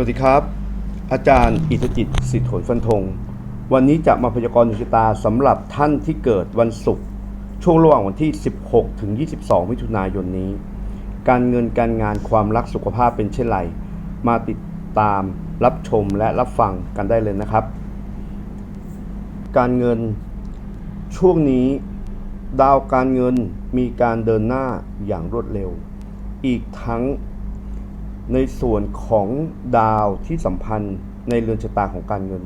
วัสดีครับ อาจารย์อิทธิจิตสิทธิผลฟันธง วันนี้จะมาพยากรณ์ดวงชะตาสำหรับท่านที่เกิดวันศุกร์ช่วงระหว่างวันที่ 16 ถึง 22 มิถุนายนนี้ การเงินการงานความรักสุขภาพเป็นเช่นไร มาติดตามรับชมและรับฟังกันได้เลยนะครับ การเงินช่วงนี้ ดาวการเงินมีการเดินหน้าอย่างรวดเร็ว อีกทั้ง ในส่วนของดาวที่สัมพันธ์ในเรือนชะตาของการเงิน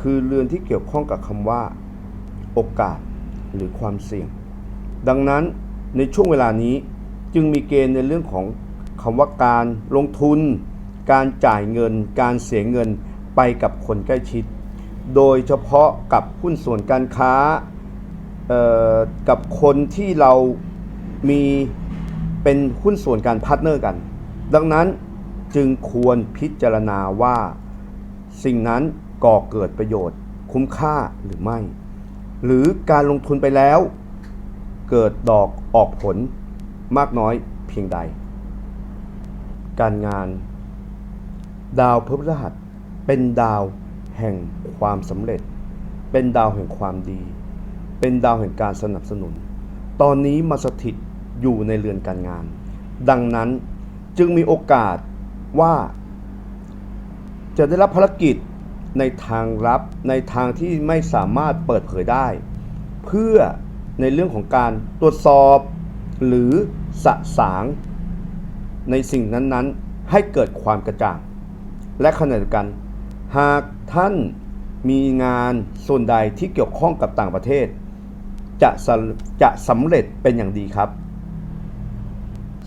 คือเรือนที่เกี่ยวข้องกับคำว่า โอกาสหรือความเสี่ยง ดังนั้นในช่วงเวลานี้จึงมีเกณฑ์ในเรื่องของคำว่าการลงทุน การจ่ายเงิน การเสียเงินไปกับคนใกล้ชิด โดยเฉพาะกับหุ้นส่วนการค้ากับคนที่เรามีเป็นหุ้นส่วนการพาร์ทเนอร์กัน ดังนั้น จึงควรพิจารณาว่า สิ่งนั้นก่อเกิดประโยชน์ คุ้มค่าหรือไม่ หรือการลงทุนไปแล้ว เกิดดอกออกผลมากน้อยเพียงใด การงาน ดาวพฤหัสเป็นดาวแห่งความสำเร็จ เป็นดาวแห่งความดี เป็นดาวแห่งการสนับสนุน ตอนนี้มาสถิตอยู่ในเรือนการงาน ดังนั้นจึงมีโอกาส ว่าจะได้รับภารกิจในทางลับในทางที่ไม่สามารถเปิดเผยได้ เพื่อในเรื่องของการตรวจสอบหรือสะสางในสิ่งนั้นๆ ให้เกิดความกระจ่าง และขณะเดียวกัน หากท่านมีงานส่วนใดที่เกี่ยวข้องกับต่างประเทศ จะจะสำเร็จเป็นอย่างดีครับ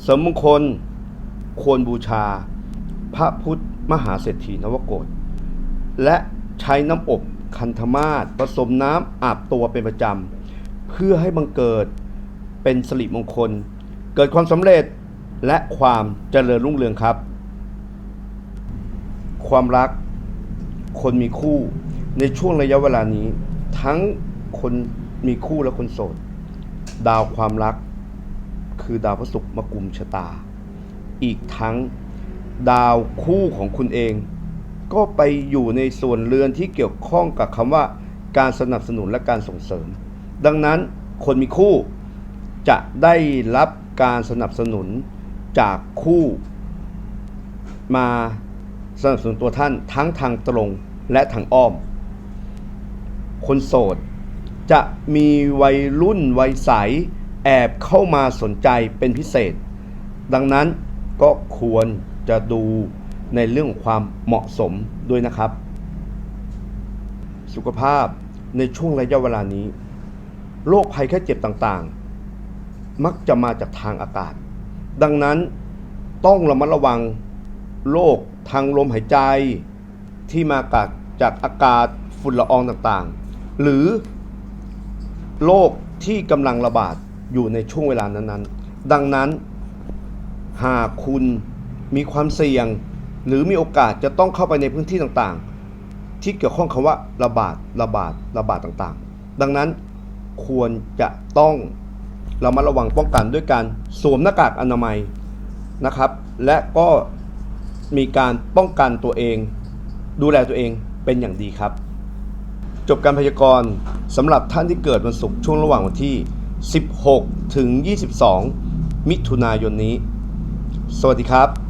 สมมงคลควรบูชา พระพุทธมหาเศรษฐีนวโกฏและใช้น้ำอบคันธมาศผสมน้ำอาบตัวเป็นประจำ เพื่อให้บังเกิดเป็นสิริมงคล เกิดความสำเร็จและความเจริญรุ่งเรืองครับ ความรักคนมีคู่ในช่วงระยะเวลานี้ ทั้งคนมีคู่และคนโสด ดาวความรัก คือดาวพระศุกร์มากุมชะตา อีกทั้ง ดาวคู่ของคุณเอง ก็ไปอยู่ในส่วนเรือนที่เกี่ยวข้องกับคำว่า การสนับสนุนและการส่งเสริม ดังนั้นคนมีคู่จะได้รับการสนับสนุนจากคู่มาสนับสนุนตัวท่านทั้งทางตรงและทางอ้อม คนโสดจะมีวัยรุ่นวัยใส แอบเข้ามาสนใจเป็นพิเศษ ดังนั้นก็ควร จะดูในเรื่องของความเหมาะสมด้วยนะครับ สุขภาพในช่วงระยะเวลานี้ โรคภัยแค่เจ็บต่างๆ มักจะมาจากทางอากาศ ดังนั้นต้องระมัดระวังโรคทางลมหายใจ ที่มาจากจากอากาศฝุ่นละอองต่างๆ หรือโรคที่กำลังระบาดอยู่ในช่วงเวลานั้นๆ ดังนั้น หากคุณ มีความเสี่ยง หรือมีโอกาสจะต้องเข้าไปในพื้นที่ต่างๆ ที่เกี่ยวข้องคำว่าระบาดระบาดระบาดต่างๆ ดังนั้นควรจะต้องเรามาระวังป้องกันด้วยการสวมหน้ากากอนามัยนะครับ และก็มีการป้องกันตัวเอง ดูแลตัวเองเป็นอย่างดีครับ จบการพยากรณ์สำหรับท่านที่เกิดวันศุกร์ช่วงระหว่างวันที่ 16 ถึง 22 มิถุนายนนี้ สวัสดีครับ